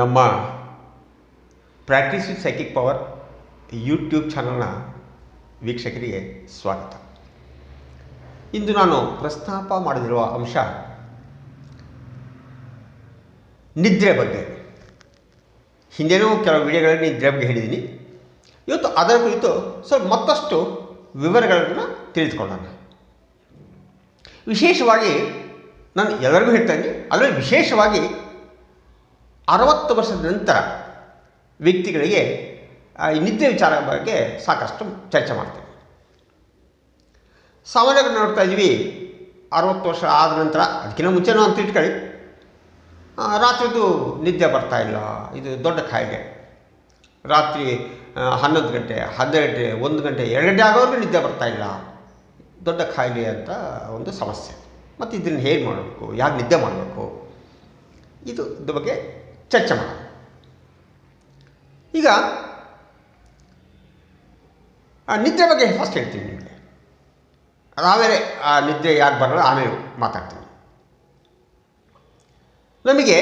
ನಮ್ಮ practice with psychic power YouTube ಚಾನಲ್ನ ವೀಕ್ಷಕರಿಗೆ ಸ್ವಾಗತ. ಇಂದು ನಾನು ಪ್ರಸ್ತಾಪ ಮಾಡದಿರುವ ಅಂಶ ನಿದ್ರೆ ಬಗ್ಗೆ. ಹಿಂದೆನೂ ಕೆಲವು ವಿಡಿಯೋಗಳಲ್ಲಿ ನಿದ್ರೆ ಬಗ್ಗೆ ಹೇಳಿದ್ದೀನಿ. ಇವತ್ತು ಅದರ ಕುರಿತು ಸ್ವಲ್ಪ ಮತ್ತಷ್ಟು ವಿವರಗಳನ್ನು ತಿಳಿದುಕೊಳ್ಳೋಣ. ವಿಶೇಷವಾಗಿ ನಾನು ಎಲ್ಲರಿಗೂ ಹೇಳ್ತೇನೆ ಅದರಲ್ಲಿ ವಿಶೇಷವಾಗಿ ಅರವತ್ತು ವರ್ಷದ ನಂತರ ವ್ಯಕ್ತಿಗಳಿಗೆ ಈ ನಿದ್ದೆ ವಿಚಾರ ಬಗ್ಗೆ ಸಾಕಷ್ಟು ಚರ್ಚೆ ಮಾಡ್ತೇವೆ. ಸಾಮಾನ್ಯವಾಗಿ ನೋಡ್ತಾ ಇದ್ದೀವಿ, ಅರವತ್ತು ವರ್ಷ ಆದ ನಂತರ, ಅದಕ್ಕಿಂತ ಮುಂಚೆನೂ ಅಂತ ಇಟ್ಕೊಳ್ಳಿ. ರಾತ್ರಿದು ನಿದ್ದೆ ಬರ್ತಾ ಇಲ್ಲ, ಇದು ದೊಡ್ಡ ಕಾಯಿಲೆ. ರಾತ್ರಿ ಹನ್ನೊಂದು ಗಂಟೆ, ಹನ್ನೆರಡು ಗಂಟೆ ಒಂದು ಗಂಟೆ, ಎರಡು ಗಂಟೆ ಆಗೋವರೆಗೂ ನಿದ್ದೆ ಬರ್ತಾ ಇಲ್ಲ. ದೊಡ್ಡ ಕಾಯಿಲೆ ಅಂತ ಒಂದು ಸಮಸ್ಯೆ. ಮತ್ತು ಇದನ್ನು ಹೇಗೆ ಮಾಡಬೇಕು, ಯಾಕೆ ನಿದ್ದೆ ಮಾಡಬೇಕು? ಇದು ಇದ್ರ ಬಗ್ಗೆ ಚರ್ಚೆ ಮಾಡೋಣ. ಈಗ, ಆ ನಿದ್ರೆ ಬಗ್ಗೆ ಫಸ್ಟ್ ಹೇಳ್ತೀನಿ ನಿಮಗೆ. ಆಮೇಲೆ ಆ ನಿದ್ರೆ ಯಾಕೆ ಬರಲ್ಲ, ಆಮೇಲೆ ಮಾತಾಡ್ತೀನಿ. ನಮಗೆ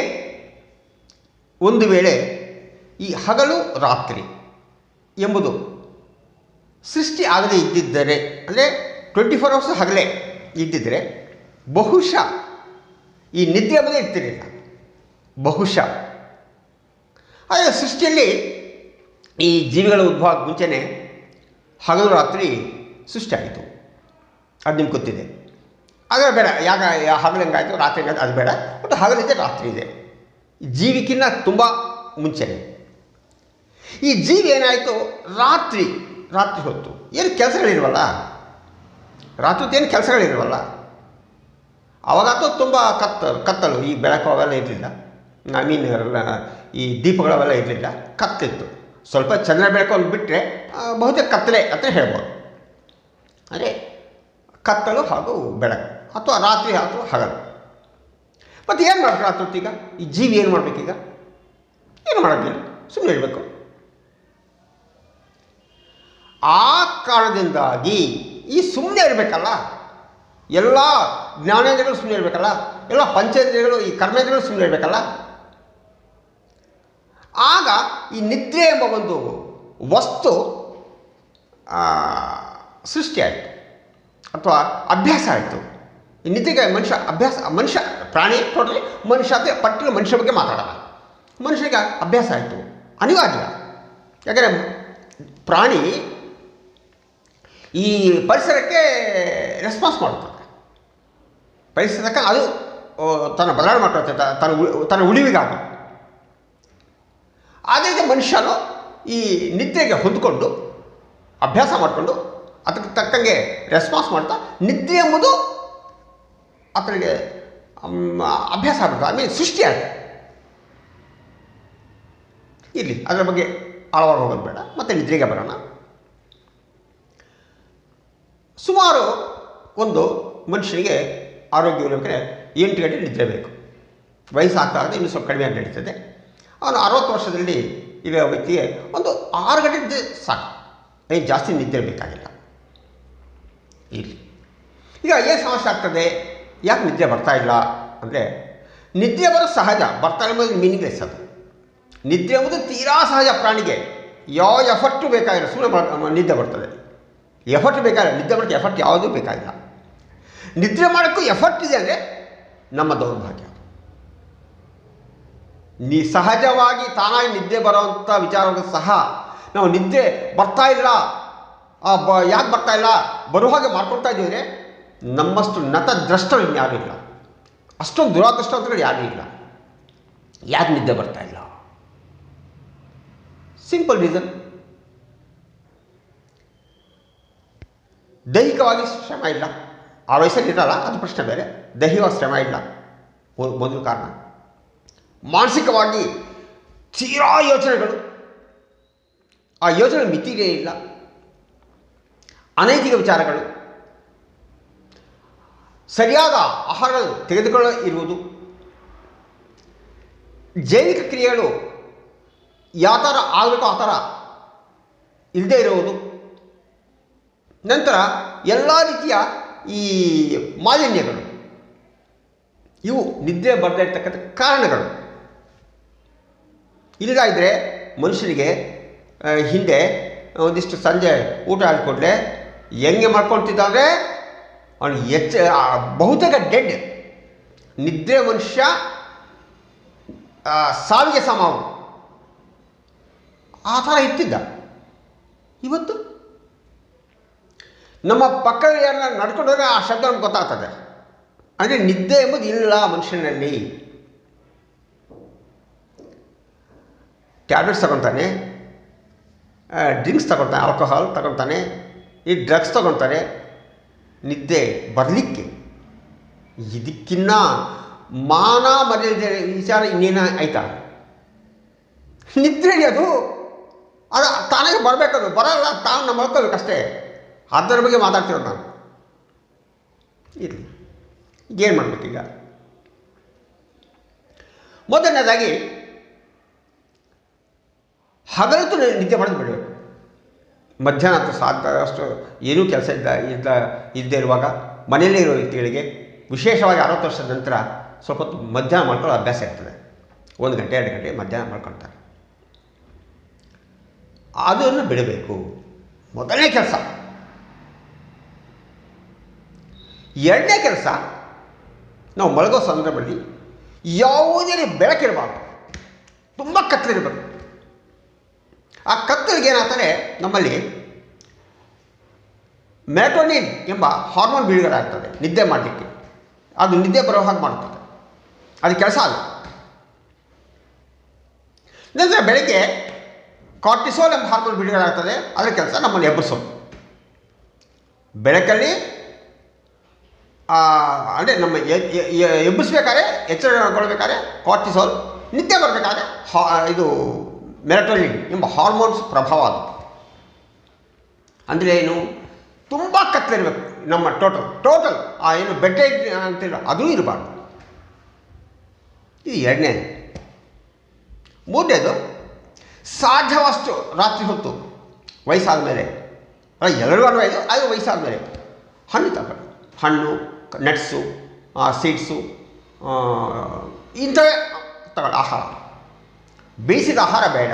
ಒಂದು ವೇಳೆ ಈ ಹಗಲು ರಾತ್ರಿ ಎಂಬುದು ಸೃಷ್ಟಿ ಆಗದೇ ಇದ್ದಿದ್ದರೆ, ಅಂದರೆ ಟ್ವೆಂಟಿ ಫೋರ್ ಅವರ್ಸ್ ಹಗಲೇ ಇದ್ದಿದ್ದರೆ ಬಹುಶಃ ಈ ನಿದ್ದೆ ಎಂಬುದೇ ಇರ್ತಿರಲಿಲ್ಲ. ಬಹುಶಃ. ಆದರೆ ಸೃಷ್ಟಿಯಲ್ಲಿ ಈ ಜೀವಿಗಳ ಉದ್ಭವಕ್ಕೆ ಮುಂಚೆನೇ ಹಗಲು ರಾತ್ರಿ ಸೃಷ್ಟಿಯಾಯಿತು ಅದು ನಿಮ್ಗೆ ಗೊತ್ತಿದೆ. ಆದರೆ ಬೇಡ ಯಾಕೆ ಹಗಲು ಹೆಂಗಾಯಿತು, ರಾತ್ರಿ ಹೆಂಗಾಯ್ತು, ಅದು ಬೇಡ. ಬಟ್ ಹಗಲಿದೆ ರಾತ್ರಿ ಇದೆ. ಜೀವಿಕಿನ್ನ ತುಂಬ ಮುಂಚೆನೆ. ಈ ಜೀವಿ ಏನಾಯಿತು? ರಾತ್ರಿ ರಾತ್ರಿ ಹೊತ್ತು. ಏನು ಕೆಲಸಗಳಿರುವಲ್ಲ? ರಾತ್ರಿ ಹೊತ್ತು ಏನು ಕೆಲಸಗಳಿರುವಲ್ಲ? ಅವಾಗಂತೂ ತುಂಬ ಕತ್ತಲು ಕತ್ತಲು ಈ ಬೆಳಕು ಅವೆಲ್ಲ ಇರಲಿಲ್ಲ. ಐ ಮೀನ್ ಈ ದೀಪಗಳವೆಲ್ಲ ಇರಲಿಲ್ಲ, ಕತ್ತಿತ್ತು. ಸ್ವಲ್ಪ ಚಂದ್ರ ಬೆಳಕು ಒಂದು ಬಿಟ್ಟರೆ ಬಹುತೇಕ ಕತ್ತಲೆ ಅಂತ ಹೇಳ್ಬೋದು. ಅಂದರೆ ಕತ್ತಲು ಹಾಗೂ ಬೆಳಕು, ಅಥವಾ ರಾತ್ರಿ ಅಥವಾ ಹಗಲು. ಮತ್ತು ಏನು ಮಾಡ್ಬೇಕು ರಾತ್ರಿ ಹೊತ್ತೀಗ ಈ ಜೀವಿ ಏನು ಮಾಡಬೇಕೀಗ ಏನು ಮಾಡೋದಿಲ್ಲ ಸುಮ್ಮನೆ ಇರಬೇಕು. ಆ ಕಾರಣದಿಂದಾಗಿ ಈ ಸುಮ್ಮನೆ ಇರಬೇಕಲ್ಲ, ಎಲ್ಲ ಜ್ಞಾನೇಂದ್ರಗಳು ಸುಮ್ಮನೆ ಇರಬೇಕಲ್ಲ, ಎಲ್ಲ ಪಂಚೇಂದ್ರಿಯಗಳು, ಈ ಕರ್ಮೇಂದ್ರಗಳು ಸುಮ್ಮನೆ ಇರಬೇಕಲ್ಲ ಆಗ ಈ ನಿದ್ರೆ ಎಂಬ ಒಂದು ವಸ್ತು ಸೃಷ್ಟಿಯಾಯಿತು ಅಥವಾ ಅಭ್ಯಾಸ ಆಯಿತು. ಈ ನಿದ್ರೆಗೆ ಮನುಷ್ಯ ಅಭ್ಯಾಸ, ಮನುಷ್ಯ ಪ್ರಾಣಿ, ಟೋಟಲಿ ಮನುಷ್ಯ ಅಂತ ಪರ್ಟಿಕ್ಯುಲರ್ ಮನುಷ್ಯ ಬಗ್ಗೆ ಮಾತಾಡೋಣ ಮನುಷ್ಯನಿಗೆ ಅಭ್ಯಾಸ ಆಯಿತು. ಅನಿವಾರ್ಯ. ಯಾಕಂದರೆ ಪ್ರಾಣಿ ಈ ಪರಿಸರಕ್ಕೆ ರೆಸ್ಪಾನ್ಸ್ ಮಾಡುತ್ತದೆ ಪರಿಸರಕ್ಕೆ ಅದು ತನ್ನ ಬದಲಾವಣೆ ಮಾಡ್ಕೊಳ್ತದೆ, ತನ್ನ ತನ್ನ ಉಳಿವಿಗಾಗಿ. ರೀತಿ ಮನುಷ್ಯನು ಈ ನಿದ್ರೆಗೆ ಹೊಂದ್ಕೊಂಡು, ಅಭ್ಯಾಸ ಮಾಡಿಕೊಂಡು, ಅದಕ್ಕೆ ತಕ್ಕಂಗೆ ರೆಸ್ಪಾನ್ಸ್ ಮಾಡ್ತಾ, ನಿದ್ರೆ ಎಂಬುದು ಆತನಿಗೆ ಅಭ್ಯಾಸ ಆಗ್ಬಿಡ್ತು ಐ ಮೀನ್ ಸೃಷ್ಟಿ ಆಗುತ್ತೆ ಇರಲಿ, ಅದರ ಬಗ್ಗೆ ಆಳವಾಗಿ ಹೋಗೋದು ಬೇಡ, ಮತ್ತು ನಿದ್ರೆಗೆ ಬರೋಣ. ಸುಮಾರು ಒಂದು ಮನುಷ್ಯನಿಗೆ ಆರೋಗ್ಯ ಇರಬೇಕಾದ್ರೆ ಎಂಟು ಗಂಟೆ ನಿದ್ರೆ ಬೇಕು. ವಯಸ್ಸಾಗ್ತಾ ಇನ್ನು ಸ್ವಲ್ಪ ಕಡಿಮೆ ನಡೀತದೆ ಅವನು ಅರವತ್ತು ವರ್ಷದಲ್ಲಿ ಇರೋ ವ್ಯಕ್ತಿಗೆ ಒಂದು ಆರು ಗಂಟೆ ಸಾಕು. ಏನು ಜಾಸ್ತಿ ನಿದ್ದೆ ಬೇಕಾಗಿಲ್ಲ. ಇರಲಿ ಈಗ ಏನು ಸಮಸ್ಯೆ ಆಗ್ತದೆ? ಯಾಕೆ ನಿದ್ದೆ ಬರ್ತಾ ಇಲ್ಲ? ಅಂದರೆ ನಿದ್ದೆ ಬರೋದು ಸಹಜ, ಬರ್ತಾ ಎಂಬುದು ಮೀನಿಂಗ್ಲೆಸ್ ಅದು. ನಿದ್ದೆ ಎಂಬುದು ತೀರಾ ಸಹಜ ಪ್ರಾಣಿಗೆ. ಯಾವ ಎಫರ್ಟು ಬೇಕಾಗಿಲ್ಲ. ಸುಮ್ಮನೆ ನಿದ್ದೆ ಬರ್ತದೆ. ಎಫರ್ಟ್ ಬೇಕಾಗಿಲ್ಲ. ನಿದ್ದೆ ಬರೋಕ್ಕೆ ಎಫರ್ಟ್ ಯಾವುದೂ ಬೇಕಾಗಿಲ್ಲ. ನಿದ್ರೆ ಮಾಡೋಕ್ಕೂ ಎಫರ್ಟ್ ಇದೆ ಅಂದರೆ ನಮ್ಮ ದೌರ್ಭಾಗ್ಯ. ನಿ, ಸಹಜವಾಗಿ ತಾನಾಗಿ ನಿದ್ದೆ ಬರೋವಂಥ ವಿಚಾರಗಳು ಸಹ ನಾವು ನಿದ್ದೆ ಬರ್ತಾ ಇಲ್ಲ ಬ, ಯಾಕೆ ಬರ್ತಾ ಇಲ್ಲ? ಬರೋ ಹಾಗೆ ಮಾಡ್ಕೊಳ್ತಾ ಇದ್ದೀವಿ ನಮ್ಮಷ್ಟು ನತದ್ರಷ್ಟರು ಇನ್ಯಾರೂ ಇಲ್ಲ. ಅಷ್ಟೊಂದು ದುರಾದೃಷ್ಟವಂತಗಳು ಯಾರೂ ಇಲ್ಲ. ಯಾಕೆ ನಿದ್ದೆ ಬರ್ತಾ ಇಲ್ಲ? ಸಿಂಪಲ್ ರೀಸನ್ ದೈಹಿಕವಾಗಿ ಶ್ರಮ ಇಲ್ಲ. ಆ ವಯಸ್ಸಲ್ಲಿ ಇರಲ್ಲ, ಅದು ಪ್ರಶ್ನೆ ಬೇರೆ. ದೈಹಿಕವಾಗಿ ಶ್ರಮ ಇಲ್ಲ. ಮೊದಲು ಕಾರಣ. ಮಾನಸಿಕವಾಗಿ ತೀರಾ ಯೋಚನೆಗಳು. ಆ ಯೋಚನೆ ಮಿತಿಗೆ ಇಲ್ಲ. ಅನೈತಿಕ ವಿಚಾರಗಳು. ಸರಿಯಾದ ಆಹಾರ ತೆಗೆದುಕೊಳ್ಳ ಇರುವುದು. ಜೈವಿಕ ಕ್ರಿಯೆಗಳು ಯಾವ ಥರ ಆಗಬೇಕು ಆ ಥರ ಇಲ್ಲದೆ ಇರುವುದು. ನಂತರ ಎಲ್ಲ ರೀತಿಯ ಈ ಮಾಲಿನ್ಯಗಳು. ಇವು ನಿದ್ರೆ ಬರದೇ ಇರ್ತಕ್ಕಂಥ ಕಾರಣಗಳು. ಇಲ್ಲ ಇದ್ದರೆ ಮನುಷ್ಯನಿಗೆ ಹಿಂದೆ ಒಂದಿಷ್ಟು ಸಂಜೆ ಊಟ ಆಡಿಕೊಡ್ಲೆ ಹೆಂಗೆ ಮಾಡ್ಕೊಳ್ತಿದ್ದ ಅಂದರೆ ಅವನು ಬಹುತೇಕ ಡೆಡ್ ನಿದ್ರೆ ಮನುಷ್ಯ ಸಾವಿಗೆ ಸಮ ಆ ಥರ ಇರ್ತಿದ್ದ. ಇವತ್ತು? ನಮ್ಮ ಪಕ್ಕದ ಯಾರನ್ನ ನಡ್ಕೊಂಡ್ರೆ ಆ ಶಬ್ದ ನಮ್ಗೆ ಗೊತ್ತಾಗ್ತದೆ. ಅಂದರೆ ನಿದ್ದೆ ಎಂಬುದು ಇಲ್ಲ ಮನುಷ್ಯನಲ್ಲಿ. ಟ್ಯಾಬ್ಲೆಟ್ಸ್ ತಗೊತಾನೆ ಡ್ರಿಂಕ್ಸ್ ತಗೊತಾನೆ ಆಲ್ಕೋಹಾಲ್ ತಗೊತಾನೆ, ಈ ಡ್ರಗ್ಸ್ ತಗೊತಾನೆ, ನಿದ್ದೆ ಬರಲಿಕ್ಕೆ. ಇದಕ್ಕಿನ್ನ ಮಾನ ಮರ್ಯಾದೆ ವಿಚಾರ ಇನ್ನೇನು ಆಯ್ತಾ? ನಿದ್ರೆ ಅದು ಅದು ತಾನೇ ಬರಬೇಕದು, ಬರಲ್ಲ, ತಾನು ನಮ್ಮ ಅಷ್ಟೇ. ಅದರ ಬಗ್ಗೆ ಮಾತಾಡ್ತಿರೋದು ನಾನು. ಇರಲಿ ಏನು ಮಾಡಬೇಕೀಗ? ಮೊದಲನೇದಾಗಿ ಹಗಲತ್ತು ನಿದ್ದೆ ಮಾಡೋದು ಬಿಡಬೇಕು ಮಧ್ಯಾಹ್ನ ಅಥವಾ ಸಾಧ್ಯ ಅಷ್ಟು ಏನೂ ಕೆಲಸ ಇದ್ದ ಇದ್ದ ಇದ್ದೇ ಇರುವಾಗ, ಮನೆಯಲ್ಲೇ ಇರೋ ವ್ಯಕ್ತಿಗಳಿಗೆ ವಿಶೇಷವಾಗಿ ಅರವತ್ತು ವರ್ಷದ ನಂತರ ಸ್ವಲ್ಪ ಹೊತ್ತು ಮಧ್ಯಾಹ್ನ ಮಾಡ್ಕೊಳ್ಳೋ ಅಭ್ಯಾಸ ಇರ್ತದೆ. ಒಂದು ಗಂಟೆ, ಎರಡು ಗಂಟೆ ಮಧ್ಯಾಹ್ನ ಮಾಡ್ಕೊಳ್ತಾರೆ. ಅದನ್ನು ಬಿಡಬೇಕು. ಮೊದಲನೇ ಕೆಲಸ. ಎರಡನೇ ಕೆಲಸ, ನಾವು ಮಲಗೋ ಸಂದರ್ಭದಲ್ಲಿ ಯಾವುದೇ ಬೆಳಕಿರಬಾರ್ದು. ತುಂಬ ಕತ್ತಲಿರಬೇಕು. ಆ ಕತ್ತಲಿಗೆ ಏನಾಗ್ತಾರೆ ನಮ್ಮಲ್ಲಿ ಮ್ಯಾಟೋನಿನ್ ಎಂಬ ಹಾರ್ಮೋನ್ ಬಿಡುಗಡೆ ಆಗ್ತದೆ, ನಿದ್ದೆ ಮಾಡಲಿಕ್ಕೆ. ಅದು ನಿದ್ದೆ ಬರೋ ಹಾಗೆ ಮಾಡುತ್ತದೆ. ಅದು ಕೆಲಸ ಅಲ್ಲ. ನಂತರ ಬೆಳಗ್ಗೆ ಕಾರ್ಟಿಸೋಲ್ ಎಂಬ ಹಾರ್ಮೋನ್ ಬಿಡುಗಡೆ ಆಗ್ತದೆ, ಅದರ ಕೆಲಸ ನಮ್ಮನ್ನು ಎಬ್ಬರಿಸೋದು ಬೆಳಕಲ್ಲಿ ಅಂದರೆ ನಮ್ಮ ಎಬ್ಬಿಸ್ಬೇಕಾದ್ರೆ ಎಚ್ಚರಗೊಳ್ಬೇಕಾದ್ರೆ ಕಾರ್ಟಿಸೋಲ್ ನಿದ್ದೆ ಬರಬೇಕಾದ್ರೆ ಹಾ, ಇದು ಮೆಲಟೋನಿನ್ ಎಂಬ ಹಾರ್ಮೋನ್ಸ್ ಪ್ರಭಾವ ಅದು ಅಂದರೆ ಏನು? ತುಂಬ ಕತ್ತಲಿರಬೇಕು ನಮ್ಮ ಟೋಟಲ್ ಟೋಟಲ್ ಆ ಏನು ಬೆಡ್ ಅಂತೇಳಿ ಅದೂ ಇರಬಾರ್ದು. ಇದು ಎರಡನೇದು ಮೂರನೇದು ಸಾಧ್ಯವಷ್ಟು ರಾತ್ರಿ ಹೊತ್ತು ವಯಸ್ಸಾದ ಮೇಲೆ ಎಲ್ಲರಿಗೂ ಅನ್ವಯಿದು ಅದು ವಯಸ್ಸಾದ ಮೇಲೆ ಹಣ್ಣು ತಗೊಳ್ಳಿ ಹಣ್ಣು ನಟ್ಸು ಸೀಡ್ಸು ಇಂಥವೇ ತಗೊಳ್ಳಿ, ಆಹಾರ. ಬೇಯಿಸಿದ ಆಹಾರ ಬೇಡ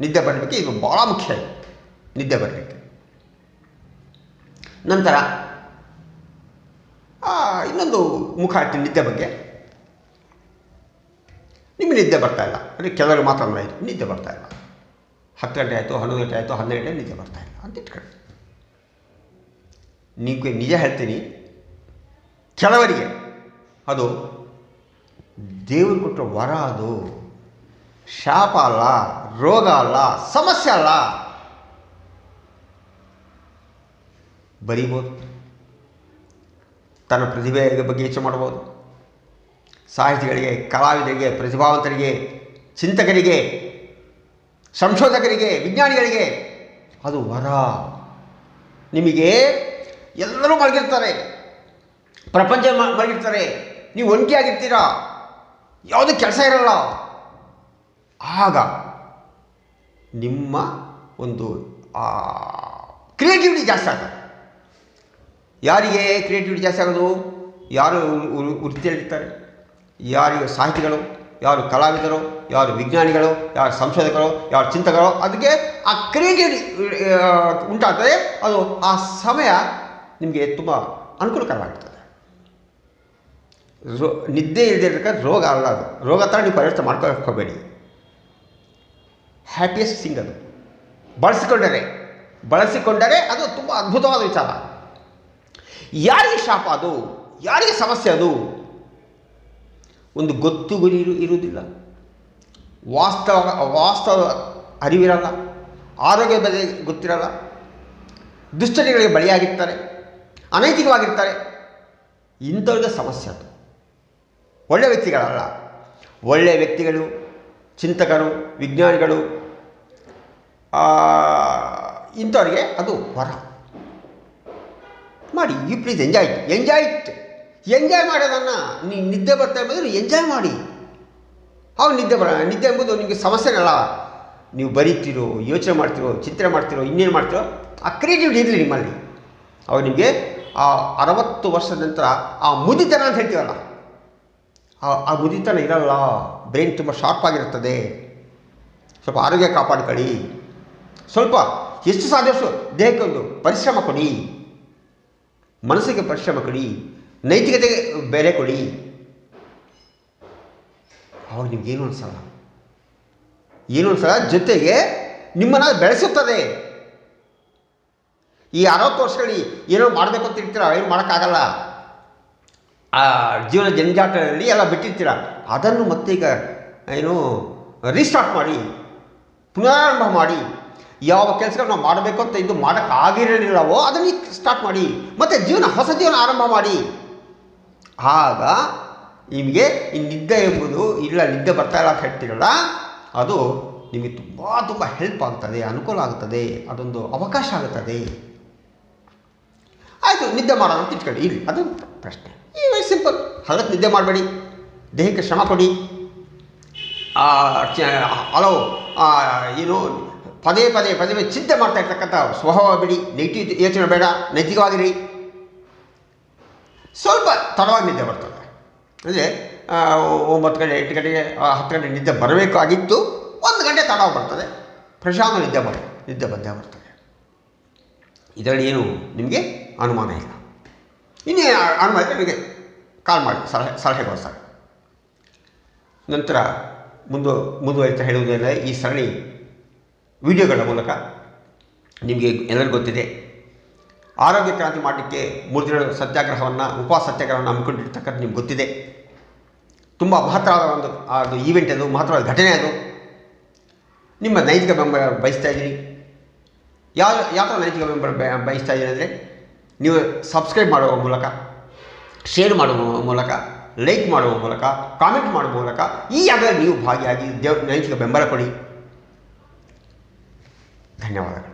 ನಿದ್ದೆ ಬರಲಿಕ್ಕೆ ಇದು ಭಾಳ ಮುಖ್ಯ ನಿದ್ದೆ ಬರಲಿಕ್ಕೆ. ನಂತರ ಇನ್ನೊಂದು ಮುಖ ನಿದ್ದೆ ಬಗ್ಗೆ. ನಿಮಗೆ ನಿದ್ದೆ ಬರ್ತಾ ಇಲ್ಲ. ಅಂದರೆ ಕೆಲವರು ಮಾತ್ರ ನಿದ್ದೆ ಬರ್ತಾ ಇಲ್ಲ. ಹತ್ತು ಗಂಟೆ ಆಯಿತು, ಹನ್ನೊಂದು ಗಂಟೆ ಆಯಿತು, ಹನ್ನೆರಡು ಗಂಟೆ ನಿದ್ದೆ ಬರ್ತಾ ಇಲ್ಲ ಅಂತ ಇಟ್ಕೊಳ್ಳಿ. ನಿಮಗೆ ನಿಜ ಹೇಳ್ತೀನಿ, ಕೆಲವರಿಗೆ ಅದು ದೇವರು ಕೊಟ್ಟ ವರ ಅದು. ಶಾಪ ಅಲ್ಲ ರೋಗ ಅಲ್ಲ ಸಮಸ್ಯೆ ಅಲ್ಲ ಬರೀಬೋದು. ತನ್ನ ಪ್ರತಿಭೆ ಬಗ್ಗೆ ಹೆಚ್ಚು ಮಾಡ್ಬೋದು. ಸಾಹಿತಿಗಳಿಗೆ, ಕಲಾವಿದರಿಗೆ, ಪ್ರತಿಭಾವಂತರಿಗೆ, ಚಿಂತಕರಿಗೆ, ಸಂಶೋಧಕರಿಗೆ, ವಿಜ್ಞಾನಿಗಳಿಗೆ ಅದು ವರ. ನಿಮಗೆ ಎಲ್ಲರೂ ಮಲಗಿರ್ತಾರೆ. ಪ್ರಪಂಚ ಮಲಗಿರ್ತಾರೆ. ನೀವು ಒಂಟಿಯಾಗಿರ್ತೀರಾ ಯಾವುದೂ ಕೆಲಸ ಇರಲ್ಲ. ಆಗ ನಿಮ್ಮ ಒಂದು ಕ್ರಿಯೇಟಿವಿಟಿ ಜಾಸ್ತಿ ಆಗ್ತದೆ. ಯಾರಿಗೆ ಕ್ರಿಯೇಟಿವಿಟಿ ಜಾಸ್ತಿ ಆಗೋದು? ಯಾರು ವೃತ್ತಿಯಲ್ಲಿರ್ತಾರೆ ಯಾರಿಗೆ ಸಾಹಿತಿಗಳು? ಯಾರು ಕಲಾವಿದರು? ಯಾರು ವಿಜ್ಞಾನಿಗಳು? ಯಾರು ಸಂಶೋಧಕರು? ಯಾರು ಚಿಂತಕರು? ಅದಕ್ಕೆ ಆ ಕ್ರಿಯೇಟಿವಿಟಿ ಉಂಟಾಗ್ತದೆ. ಅದು ಆ ಸಮಯ ನಿಮಗೆ ತುಂಬ ಅನುಕೂಲಕರವಾಗಿರ್ತದೆ. ರೋ, ನಿದ್ದೆ ಇಲ್ಲದೆ ಇರಬೇಕಾದ್ರೆ ರೋಗ ಅಲ್ಲ ಅದು. ರೋಗ ಥರ ನೀವು ಪರಿವರ್ತನೆ ಮಾಡ್ಕೊಳ್ಳೋಕೆ ಹೋಗಬೇಡಿ ಹ್ಯಾಪಿಯೆಸ್ಟ್ ಅದು ಬಳಸಿಕೊಂಡರೆ ಬಳಸಿಕೊಂಡರೆ ಅದು ತುಂಬ ಅದ್ಭುತವಾದ ವಿಚಾರ. ಯಾರಿಗೆ ಶಾಪ ಅದು? ಯಾರಿಗೆ ಸಮಸ್ಯೆ ಅದು? ಒಂದು ಗೊತ್ತು ಗುರಿ ಇರು, ಇರುವುದಿಲ್ಲ. ವಾಸ್ತವ ವಾಸ್ತವ ಅರಿವಿರಲ್ಲ. ಆರೋಗ್ಯ ಬಗ್ಗೆ ಗೊತ್ತಿರಲ್ಲ. ದುಶ್ಚಟಗಳಿಗೆ ಬಳಿಯಾಗಿರ್ತಾರೆ ಅನೈತಿಕವಾಗಿರ್ತಾರೆ. ಇಂಥವ್ರಿಗೆ ಸಮಸ್ಯೆ ಅದು. ಒಳ್ಳೆಯ ವ್ಯಕ್ತಿಗಳಲ್ಲ. ಒಳ್ಳೆಯ ವ್ಯಕ್ತಿಗಳು, ಚಿಂತಕರು, ವಿಜ್ಞಾನಿಗಳು ಇಂಥವ್ರಿಗೆ ಅದು ವರ. ಮಾಡಿ you please enjoy it enjoy it enjoy ಮಾಡೋದನ್ನು ನೀವು ನಿದ್ದೆ ಬರ್ತಾ ಇರ್ಬೋದು ಎಂಜಾಯ್ ಮಾಡಿ. ಅವ್ರು ನಿದ್ದೆ ಬರ, ನಿದ್ದೆ ಎಂಬುದು ನಿಮಗೆ ಸಮಸ್ಯೆನಲ್ಲ. ನೀವು ಬರೀತಿರೋ, ಯೋಚನೆ ಮಾಡ್ತಿರೋ, ಚಿಂತನೆ ಮಾಡ್ತಿರೋ, ಇನ್ನೇನು ಮಾಡ್ತಿರೋ, ಆ ಕ್ರಿಯೇಟಿವಿಟಿ ಇರಲಿ ನಿಮ್ಮಲ್ಲಿ. ಅವ್ರು ನಿಮಗೆ ಆ ಅರವತ್ತು ವರ್ಷದ ನಂತರ ಆ ಮುದಿತನ ಅಂತ ಹೇಳ್ತೀವಲ್ಲ, ಆ ಮುದಿತನ ಇರಲ್ಲ. ಬ್ರೈನ್ ತುಂಬ ಶಾರ್ಪ್ ಆಗಿರುತ್ತದೆ. ಸ್ವಲ್ಪ ಆರೋಗ್ಯ ಕಾಪಾಡ್ಕೊಳ್ಳಿ. ಸ್ವಲ್ಪ ಎಷ್ಟು ಸಾಧ್ಯಷ್ಟು ದೇಹಕ್ಕೆ ಒಂದು ಪರಿಶ್ರಮ ಕೊಡಿ. ಮನಸ್ಸಿಗೆ ಪರಿಶ್ರಮ ಕೊಡಿ. ನೈತಿಕತೆಗೆ ಬೆಲೆ ಕೊಡಿ. ಅವಾಗ ನಿಮ್ಗೇನು ಅನಿಸಲ್ಲ? ಏನು ಅನಿಸಲ್ಲ? ಜೊತೆಗೆ ನಿಮ್ಮನ್ನು ಬೆಳೆಸುತ್ತದೆ. ಈ ಅರವತ್ತು ವರ್ಷಗಳಲ್ಲಿ ಏನೋ ಮಾಡಬೇಕು ಅಂತ ಇರ್ತೀರ? ಏನು ಮಾಡೋಕ್ಕಾಗಲ್ಲ. ಆ ಜೀವನ ಜಂಜಾಟದಲ್ಲಿ ಎಲ್ಲ ಬಿಟ್ಟಿರ್ತೀರ? ಅದನ್ನು ಮತ್ತೆ ಈಗ ಏನು ರೀಸ್ಟಾರ್ಟ್ ಮಾಡಿ, ಪುನರಾರಂಭ ಮಾಡಿ. ಯಾವ ಕೆಲಸಗಳನ್ನ ಮಾಡಬೇಕು ಅಂತ ಇದು ಮಾಡೋಕ್ಕಾಗಿರಲಿಲ್ಲವೋ ಅದನ್ನು ಸ್ಟಾರ್ಟ್ ಮಾಡಿ. ಮತ್ತು ಜೀವನ ಹೊಸ ಜೀವನ ಆರಂಭ ಮಾಡಿ. ಆಗ ನಿಮಗೆ ಈ ನಿದ್ದೆ ಎಂಬುದು ಇಲ್ಲ ನಿದ್ದೆ ಬರ್ತಾ ಇಲ್ಲ ಅಂತ ಹೇಳ್ತೀರಲ್ಲ ಅದು ನಿಮಗೆ ತುಂಬ ತುಂಬ ಹೆಲ್ಪ್ ಆಗ್ತದೆ ಅನುಕೂಲ ಆಗ್ತದೆ ಅದೊಂದು ಅವಕಾಶ ಆಗುತ್ತದೆ ಆಯಿತು ನಿದ್ದೆ ಮಾಡೋಣ ಅಂತ ಇಟ್ಕೊಳ್ಳಿ. ಇಲ್ಲಿ ಅದು ಪ್ರಶ್ನೆ. ಈ ಸಿಂಪಲ್ ಹಗತ್ತು ನಿದ್ದೆ ಮಾಡಬೇಡಿ. ದೇಹಕ್ಕೆ ಶ್ರಮ ಕೊಡಿ. ಆ, ಏನು ಪದೇ ಪದೇ ಪದೇ ಚಿಂತೆ ಮಾಡ್ತಾ ಇರ್ತಕ್ಕಂಥ ಸ್ವಭಾವ ಬಿಡಿ ನೆಗೆಟಿವ್ ಯೋಚನೆ ಬೇಡ, ನೈತಿಕವಾಗಿರಿ. ಸ್ವಲ್ಪ ತಡವಾಗಿ ನಿದ್ದೆ ಬರ್ತದೆ. ಅಂದರೆ ಒಂಬತ್ತು ಗಂಟೆ, ಎಂಟು ಗಂಟೆಗೆ ಹತ್ತು ಗಂಟೆ ನಿದ್ದೆ ಬರಬೇಕಾಗಿತ್ತು ಒಂದು ಗಂಟೆ ತಡವಾಗಿ ಬರ್ತದೆ. ಪ್ರಶಾಂತ ನಿದ್ದೆ ಬರ್ತದೆ ನಿದ್ದೆ ಬಂದೇ ಬರ್ತದೆ. ಇದರಲ್ಲಿ ಏನು ನಿಮಗೆ ಅನುಮಾನ ಇಲ್ಲ. ಇನ್ನೇ ಅನುಮಾನ ನಿಮಗೆ ಕಾಲ್ ಮಾಡಿ, ಸಲಹೆ ಸಲಹೆಗೋಸ್ಕರ ನಂತರ ಮುಂದು, ಮುಂದುವರಿತಾ ಹೇಳುವುದೇನೆಂದರೆ ಈ ಸರಣಿ ವಿಡಿಯೋಗಳ ಮೂಲಕ ನಿಮಗೆ ಎಲ್ಲರಿಗೂ ಗೊತ್ತಿದೆ. ಆರೋಗ್ಯ ಕ್ರಾಂತಿ ಮಾಡಲಿಕ್ಕೆ ಮೂರು ದಿನಗಳ ಸತ್ಯಾಗ್ರಹವನ್ನು, ಉಪವಾಸ ಸತ್ಯಾಗ್ರಹವನ್ನು ಹಮ್ಮಿಕೊಂಡಿರ್ತಕ್ಕಂಥ ನಿಮ್ಗೆ ಗೊತ್ತಿದೆ. ತುಂಬ ಮಹತ್ತರವಾದ ಒಂದು ಅದು ಈವೆಂಟ್ ಅದು, ಮಹತ್ತರವಾದ ಘಟನೆ ಅದು. ನಿಮ್ಮ ನೈತಿಕ ಬೆಂಬಲ ಬಯಸ್ತಾ ಇದ್ದೀನಿ ಯಾವ ಯಾವ ಥರ ನೈತಿಕ ಬೆಂಬಲ ಬಯ- ಬಯಸ್ತಾ ಇದ್ದೀನಿ ಅಂದರೆ, ನೀವು ಸಬ್ಸ್ಕ್ರೈಬ್ ಮಾಡುವ ಮೂಲಕ ಶೇರ್ ಮಾಡುವ ಮೂಲಕ ಲೈಕ್ ಮಾಡುವ ಮೂಲಕ ಕಾಮೆಂಟ್ ಮಾಡುವ ಮೂಲಕ ಈ ಯಾವ್ದಾದ್ರು ನೀವು ಭಾಗಿಯಾಗಿ ದೇವ್, ನೈತಿಕ ಬೆಂಬಲ ಕೊಡಿ. 看见没